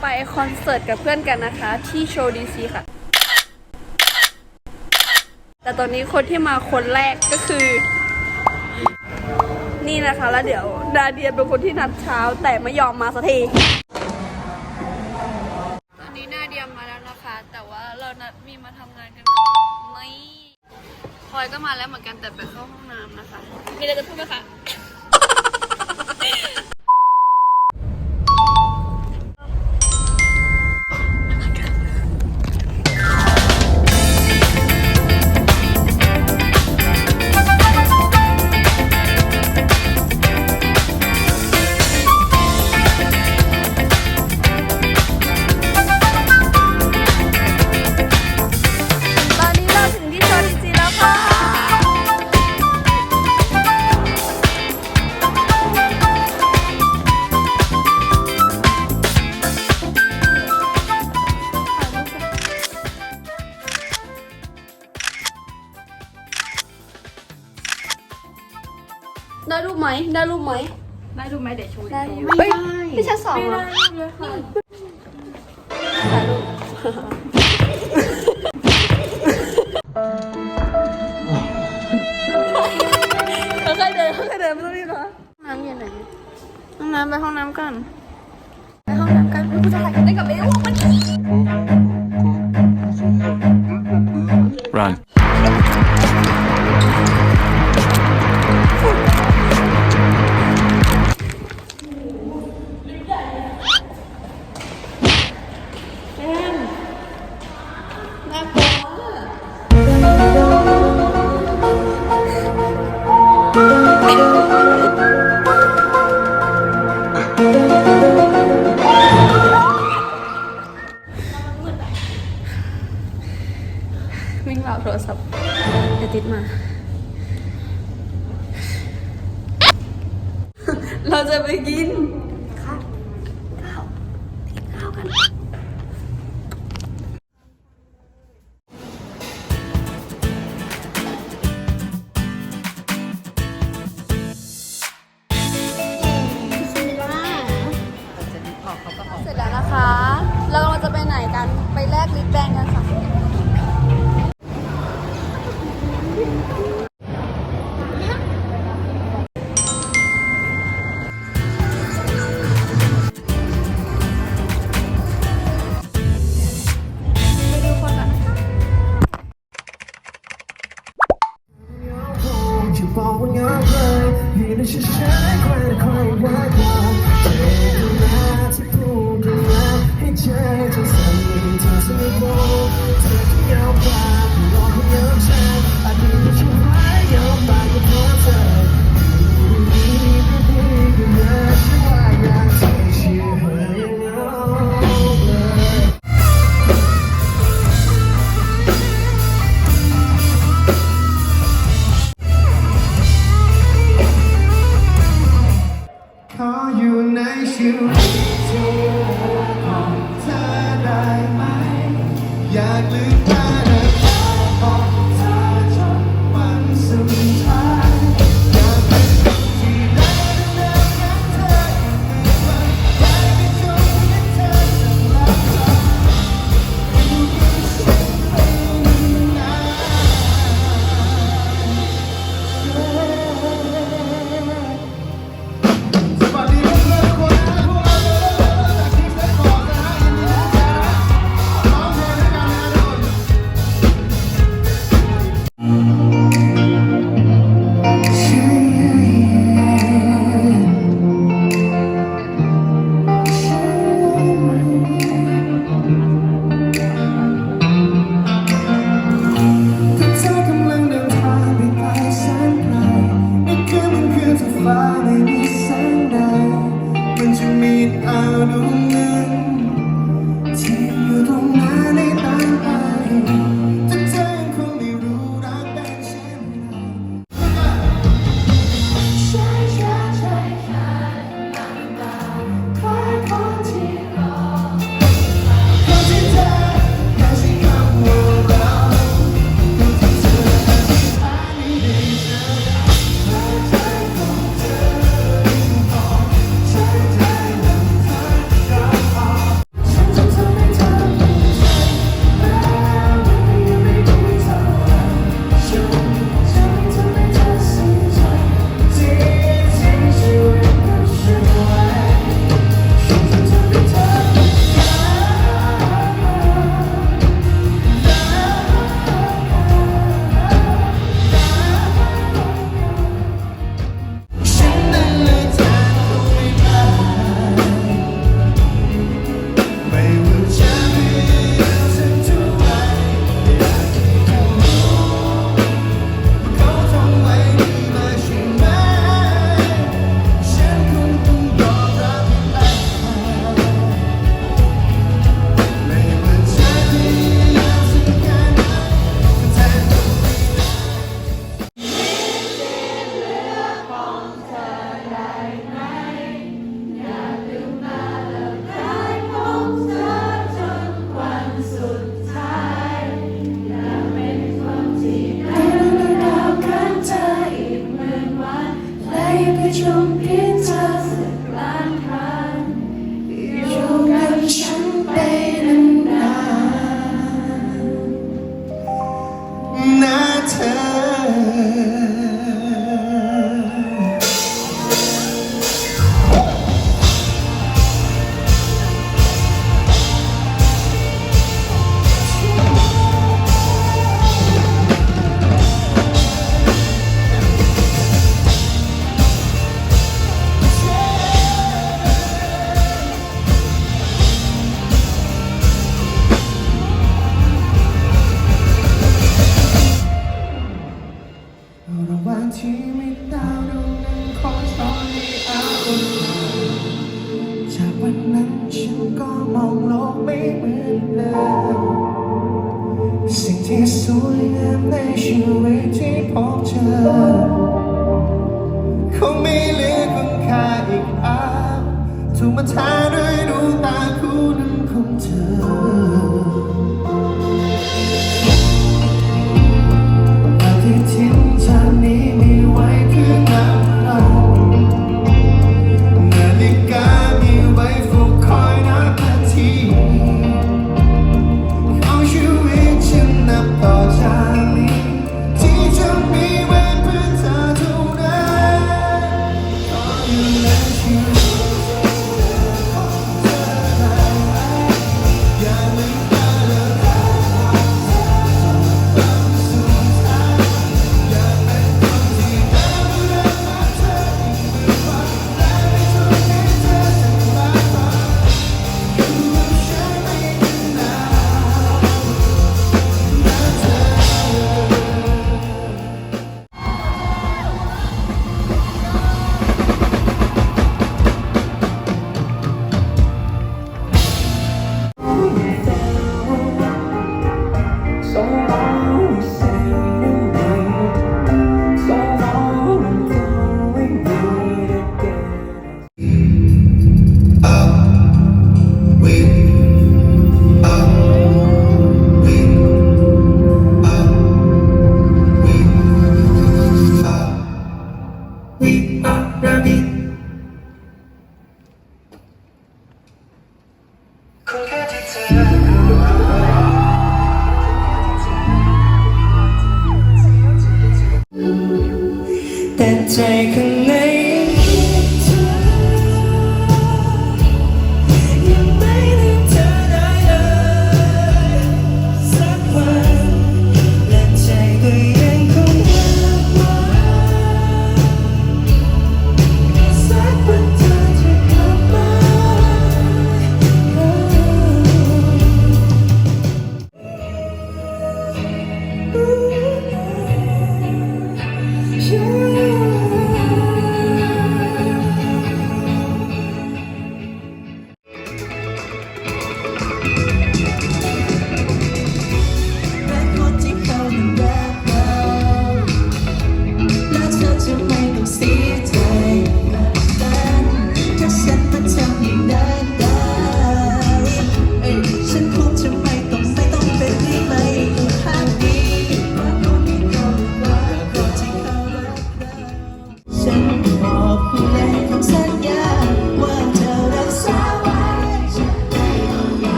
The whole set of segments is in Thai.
ไปคอนเสิร์ตกับเพื่อนกันนะคะ ที่โชว์ดีซีค่ะ แต่ตอนนี้คนที่มาคนแรกก็คือ นี่นะคะแล้วเดี๋ยว ดาเดียเป็นคนที่นัดเช้าแต่ไม่ยอมมาสักทีตอนนี้นาเดียมาแล้วนะคะ แต่ว่าเรานัดมีมาทำงานกันก่นไม่พลอยก็มาแล้วเหมือนกันแต่ไปเข้าห้องน้ำนะคะ มีอะไรจะพูดไหมคะ 아, 봐봐.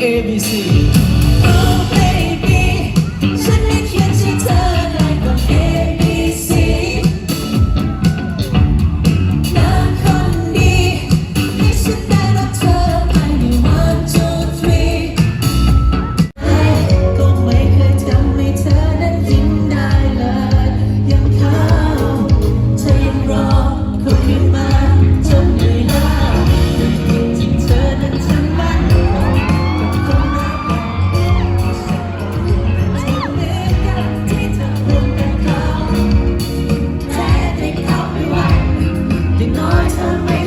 ง away.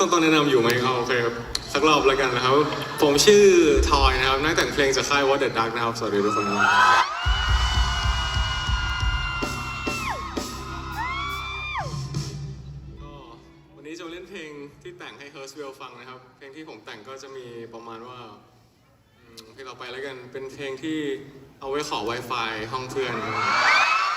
ต้องต้องแนะนำอยู่ไหมครับโอเคครับสักรอบแล้วกันนะครับ ผมชื่อทอยนะครับนักแต่งเพลงจากค่าย What the Dark นะครับ สวัสดีทุกคนครับวันนี้จะเล่นเพลงที่แต่งให้เฮอร์สเวลฟังนะครับ เพลงที่ผมแต่งก็จะมีประมาณว่าเพลงต่อไปแล้วกันเป็นเพลงที่เอาไว้ขอ Wi-Fi ห้องเพื่อนครับ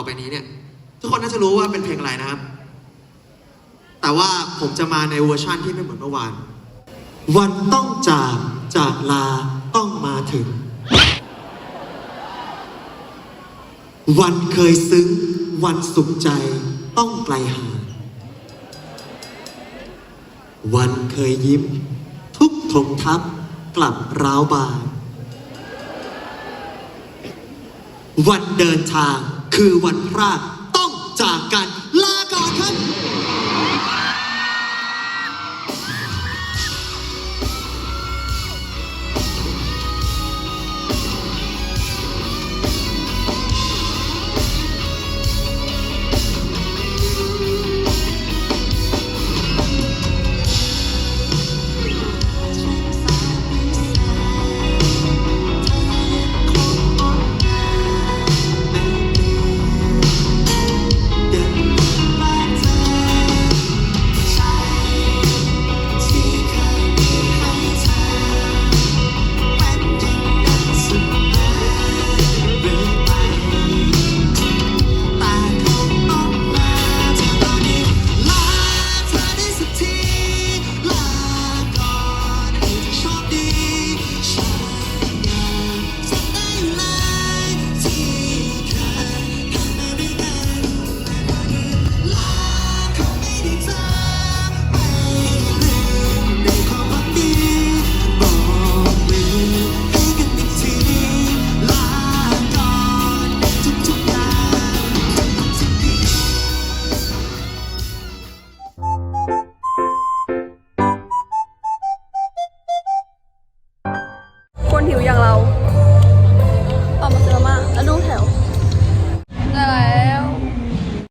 ต่อไปนี้เนี่ย ทุกคนน่าจะรู้ว่าเป็นเพลงอะไรนะครับ แต่ว่าผมจะมาในเวอร์ชั่นที่ไม่เหมือนเมื่อวาน วันต้องจากจากลาต้องมาถึง วันเคยซึ้ง วันสุขใจต้องไกลห่างวันเคยยิ้ม ทุกถมทับกลับร้าวบานวันเดินทาง คือวันพรากต้องจากกันลาร